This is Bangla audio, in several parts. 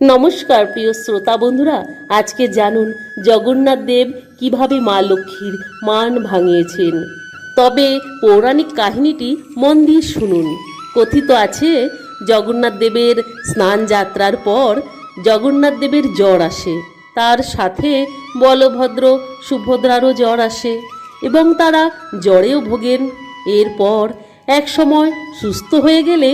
নমস্কার, প্রিয় শ্রোতা বন্ধুরা। আজকে জানুন জগন্নাথ দেব কীভাবে মা লক্ষ্মীর মান ভাঙিয়েছেন। তবে পৌরাণিক কাহিনীটি মন দিয়ে শুনুন। কথিত আছে, জগন্নাথ দেবের স্নান যাত্রার পর জগন্নাথ দেবের জ্বর আসে। তার সাথে বলভদ্র সুভদ্রারও জ্বর আসে এবং তারা জ্বরেও ভোগেন। এরপর এক সময় সুস্থ হয়ে গেলে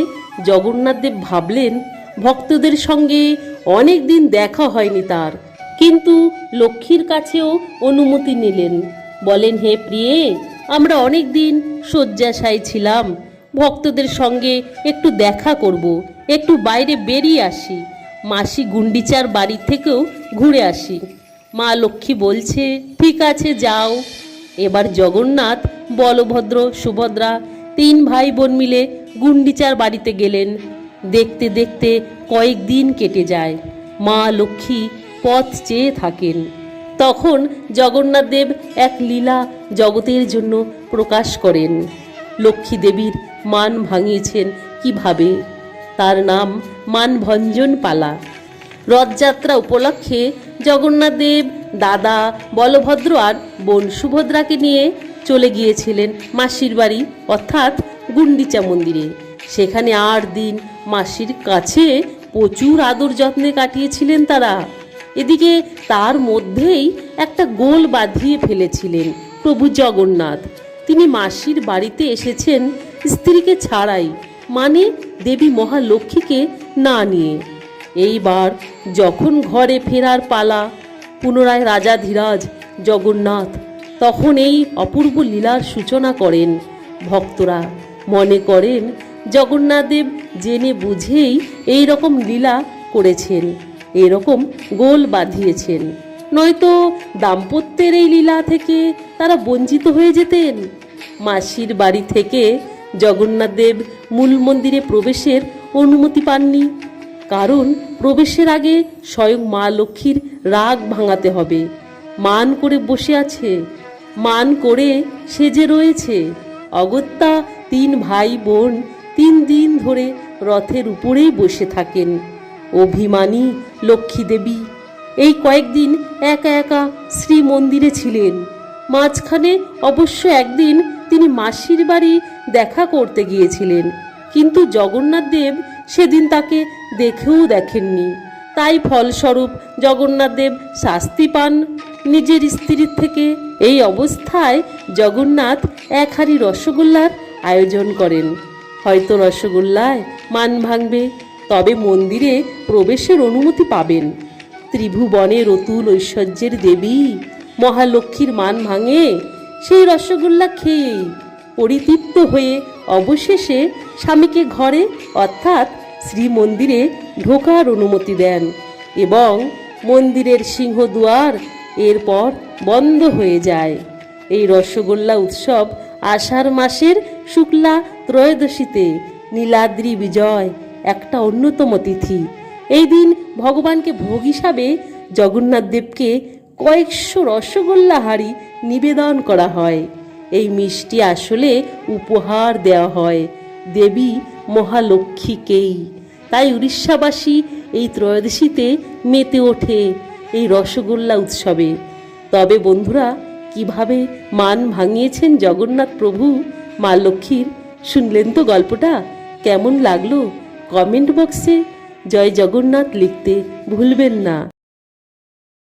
জগন্নাথদেব ভাবলেন ভক্তদের সঙ্গে অনেক দিন দেখা হয়নি তার। কিন্তু লক্ষ্মীর কাছেও অনুমতি নিলেন। বলেন, হে প্রিয়ে, আমরা অনেক দিন শয্যাশায়ী ছিলাম। ভক্তদের সঙ্গে একটু দেখা করব, একটু বাইরে বেরিয়ে আসি। মাসি গুন্ডিচার বাড়ি থেকেও ঘুরে আসি। মা লক্ষ্মী বলছে, ঠিক আছে, যাও। এবার জগন্নাথ, বলভদ্র, সুভদ্রা তিন ভাই বোন মিলে গুন্ডিচার বাড়িতে গেলেন। দেখতে দেখতে কয়েকদিন কেটে যায়। মা লক্ষ্মী পথ চেয়ে থাকেন। তখন জগন্নাথ দেব এক লীলা জগতের জন্য প্রকাশ করেন। লক্ষ্মী দেবীর মান ভাঙিয়েছেন কীভাবে? তার নাম মানভঞ্জন পালা। রথযাত্রা উপলক্ষে জগন্নাথ দেব, দাদা, বলভদ্র আর বোন সুভদ্রাকে নিয়ে চলে গিয়েছিলেন মাসির বাড়ি, অর্থাৎ গুন্ডিচা মন্দিরে। সেখানে আট দিন মাসির কাছে প্রচুর আদর যত্নে কাটিয়েছিলেন তারা। এদিকে তার মধ্যেই একটা গোল বাঁধিয়ে ফেলেছিলেন প্রভু জগন্নাথ। তিনি মাসির বাড়িতে এসেছেন স্ত্রীকে ছাড়াই মানে দেবী মহালক্ষ্মীকে না নিয়ে। এইবার যখন ঘরে ফেরার পালা, পুনরায় রাজা ধীরাজ, জগন্নাথ, তখন এই অপূর্ব লীলার সূচনা করেন। ভক্তরা মনে করেন জগন্নাথদেব জেনে বুঝেই এই রকম লীলা করেছেন, এরকম গোল বাঁধিয়েছেন। নয়তো দাম্পত্যের এই লীলা থেকে তারা বঞ্চিত হয়ে যেতেন? মাসির বাড়ি থেকে জগন্নাথদেব মূল মন্দিরে প্রবেশের অনুমতি পাননি। কারণ প্রবেশের আগে স্বয়ং মা লক্ষ্মীর রাগ ভাঙাতে হবে। মান করে বসে আছে। মান করে সেজে রয়েছে। অগত্যা তিন ভাই বোন তিন দিন ধরে রথের উপরেই বসে থাকেন। অভিমানী লক্ষ্মী দেবী এই কয়েকদিন একা একা শ্রী মন্দিরে ছিলেন। মাঝখানে অবশ্য একদিন তিনি মাসির বাড়ি দেখা করতে গিয়েছিলেন, কিন্তু জগন্নাথ দেব সেদিন তাকে দেখেও দেখেননি। তাই ফলস্বরূপ জগন্নাথ দেব শাস্তি পান। নিজের স্ত্রীর থেকে এই অবস্থায় জগন্নাথ এক হাড়ি রসগোল্লার আয়োজন করেন। হয়তো রসগোল্লায় মান ভাঙবে, তবে মন্দিরে প্রবেশের অনুমতি পাবেন। ত্রিভুবনের অতুল ঐশ্বর্যের দেবী, মহালক্ষ্মীর মান ভাঙে, সেই রসগোল্লা খেয়েই পরিতৃপ্ত হয়ে অবশেষে স্বামীকে ঘরে, অর্থাৎ শ্রীমন্দিরে ঢোকার অনুমতি দেন এবং মন্দিরের সিংহদুয়ার এরপর বন্ধ হয়ে যায়। এই রসগোল্লা উৎসব আষাঢ় মাসের শুক্লা ত্রয়োদশীতে নীলাদ্রি বিজয়, একটা অন্যতম তিথি। এই দিন ভগবানকে ভোগ হিসাবে জগন্নাথ দেবকে কয়েকশো রসগোল্লা হাড়ি নিবেদন করা হয়। এই মিষ্টি আসলে উপহার দেওয়া হয়। দেবী মহালক্ষ্মীকেই। তাই উড়িষ্যাবাসী এই ত্রয়োদশীতে মেতে ওঠে এই রসগোল্লা উৎসবে। তবে বন্ধুরা, কীভাবে মান ভাঙিয়েছেন জগন্নাথ প্রভু? মা লক্ষ্মীর শুনলেন তো গল্পটা। কেমন লাগল? কমেন্ট বক্সে জয় জগন্নাথ লিখতে ভুলবেন না।